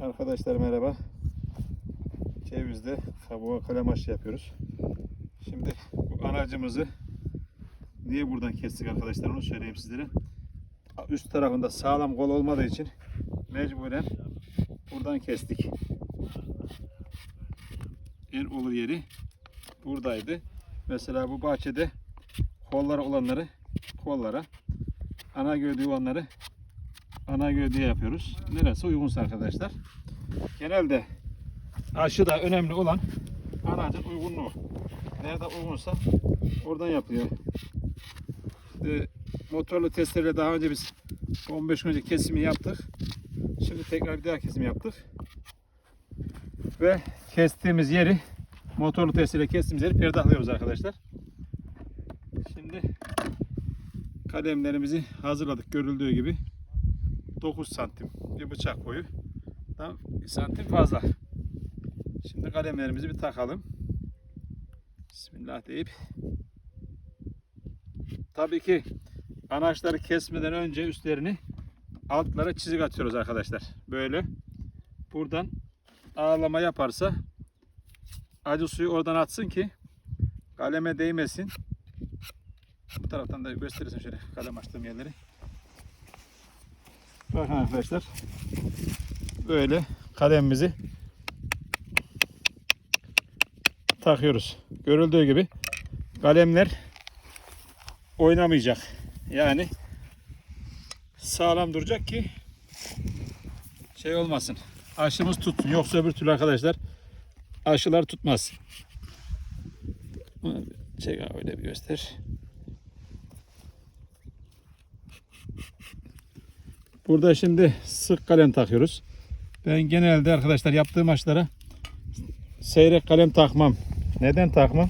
Arkadaşlar merhaba. Cevizde kabuğa kalem aşı yapıyoruz. Şimdi bu anacımızı niye buradan kestik arkadaşlar onu söyleyeyim sizlere. Üst tarafında sağlam kol olmadığı için mecburen buradan kestik. En olur yeri buradaydı. Mesela bu bahçede kolları olanları kollara, ana gövde olanları ana gövdeye yapıyoruz. Neresi uygunsa arkadaşlar. Genelde aşı da önemli olan anacın uygunluğu. Nerede uygunsa oradan yapılıyor. İşte motorlu testereyle daha önce biz 15 gün önce kesimi yaptık. Şimdi tekrar bir daha kesim yaptık. Ve kestiğimiz yeri motorlu testereyle kestiğimiz yeri perdahlıyoruz arkadaşlar. Şimdi kalemlerimizi hazırladık görüldüğü gibi. 9 santim bir bıçak boyu. Tam bir santim fazla. Şimdi kalemlerimizi bir takalım. Bismillah deyip. Tabii ki anaçları kesmeden önce üstlerini altlara çizik atıyoruz arkadaşlar. Böyle. Buradan ağlama yaparsa acı suyu oradan atsın ki kaleme değmesin. Bu taraftan da gösterirsin şöyle kalem açtığım yerleri. Bakın arkadaşlar. Böyle kalemimizi takıyoruz. Görüldüğü gibi kalemler oynamayacak. Yani sağlam duracak ki şey olmasın. Aşımız tutsun. Yoksa öbür türlü arkadaşlar aşılar tutmaz. Abi öyle bir göster. Burada şimdi sık kalem takıyoruz. Ben genelde arkadaşlar yaptığım aşılara seyrek kalem takmam. Neden takmam?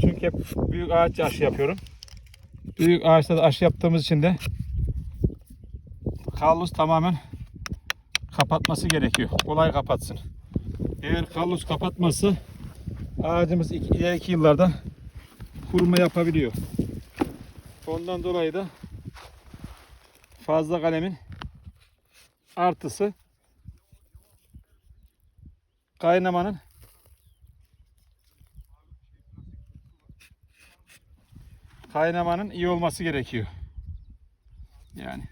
Çünkü hep büyük ağaç aşı yapıyorum. Büyük ağaçta da aşı yaptığımız için de kallus tamamen kapatması gerekiyor. Kolay kapatsın. Eğer kallus kapatmazsa ağacımız iki- ileriki yıllarda kuruma yapabiliyor. Ondan dolayı da fazla kalemin artısı kaynamanın kaynamanın iyi olması gerekiyor. Yani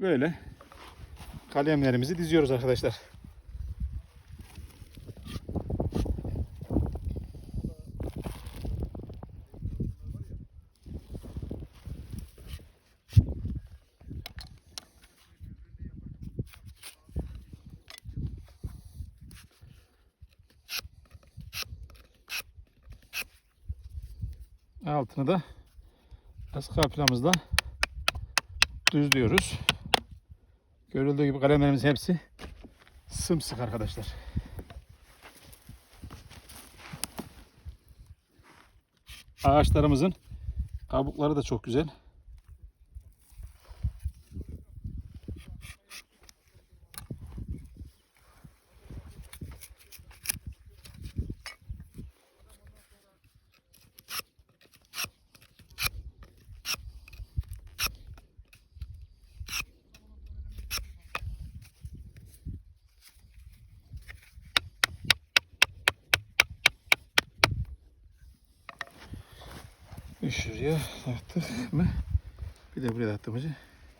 böyle kalemlerimizi diziyoruz arkadaşlar. Altını da ıskapilamızla düzlüyoruz. Görüldüğü gibi kalemlerimiz hepsi sımsık arkadaşlar. Ağaçlarımızın kabukları da çok güzel. Şuraya attık mı? Bir de buraya attığımızı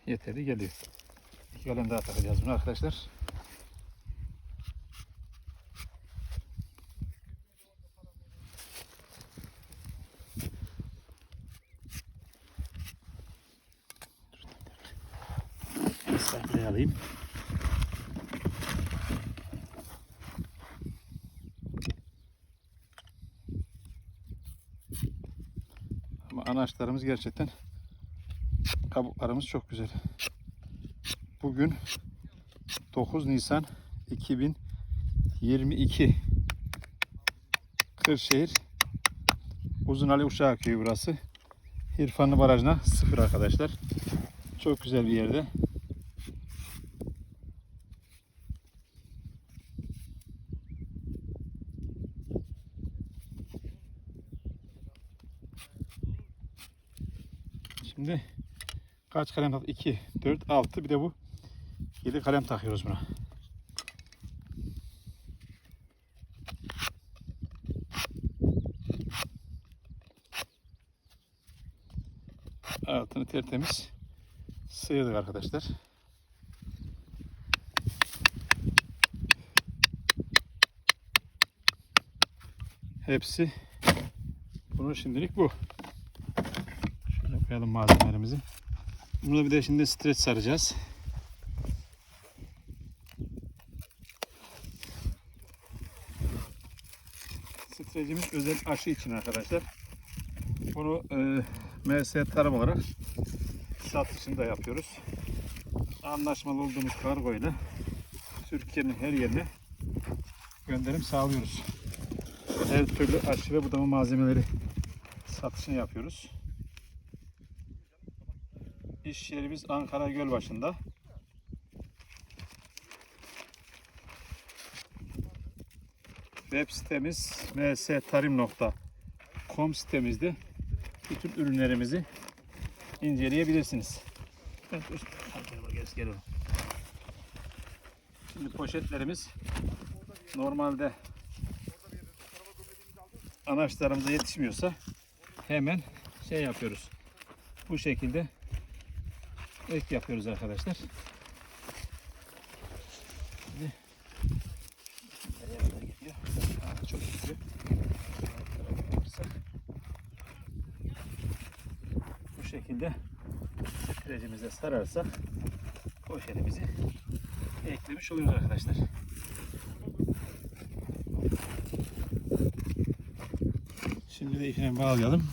yeterli geliyor. İki kalem daha takacağız bunu arkadaşlar. Sayfayı alayım. Anaçlarımız gerçekten kabuklarımız çok güzel. Bugün 9 Nisan 2022 Kırşehir Uzunali Uşağı Köyü burası. İrfanlı Barajı'na sıfır arkadaşlar. Çok güzel bir yerde. Şimdi kaç kalem tak? 2, 4, 6 bir de bu 7 kalem takıyoruz buna. Altını tertemiz sıyırdık arkadaşlar. Hepsi bunun şimdilik bu. Koyalım malzemelerimizi. Bunu bir de şimdi streç saracağız. Streçimiz özel aşı için arkadaşlar. Bunu e, MS tarım olarak satışını da yapıyoruz. Anlaşmalı olduğumuz kargo ile Türkiye'nin her yerine gönderim sağlıyoruz. Her türlü aşı ve budama malzemeleri satışını yapıyoruz. İş yerimiz Ankara Gölbaşı'nda. Web sitemiz mstarim.com sitemizde bütün ürünlerimizi inceleyebilirsiniz. Şimdi poşetlerimiz normalde anaçlarımıza yetişmiyorsa hemen şey yapıyoruz. Bu şekilde ek yapıyoruz arkadaşlar. Şimdi nereye kadar gidiyor? Aa, çok gidiyor. Bu şekilde streçimize sararsak poşetimizi eklemiş oluyoruz arkadaşlar. Şimdi de ipine bağlayalım.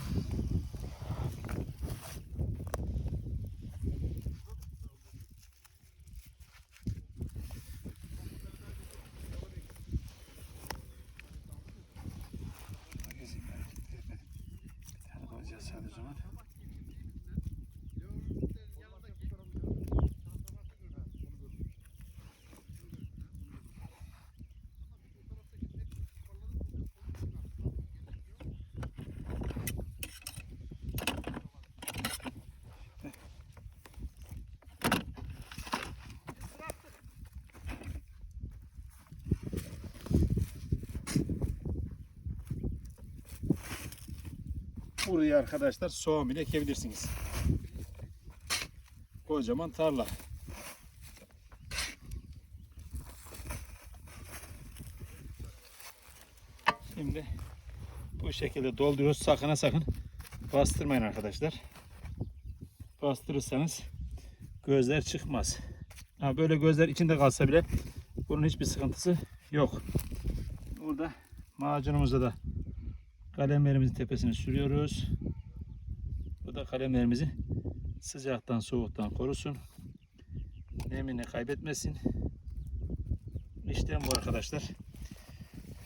Burayı arkadaşlar soğan bile ekebilirsiniz. Kocaman tarla. Şimdi bu şekilde dolduruyoruz. Sakın ha sakın bastırmayın arkadaşlar. Bastırırsanız gözler çıkmaz. Ha, böyle gözler içinde kalsa bile bunun hiçbir sıkıntısı yok. Burada macunumuzda da kalemlerimizin tepesine sürüyoruz. Bu da kalemlerimizi sıcaktan soğuktan korusun. Nemini kaybetmesin. İşlem bu arkadaşlar.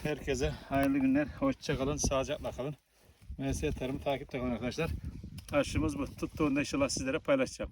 Herkese hayırlı günler. Hoşça kalın. Sağlıcakla kalın. MS Tarım'ı takipte kalın arkadaşlar. Aşımız bu. Tuttuğunda inşallah sizlere paylaşacağım.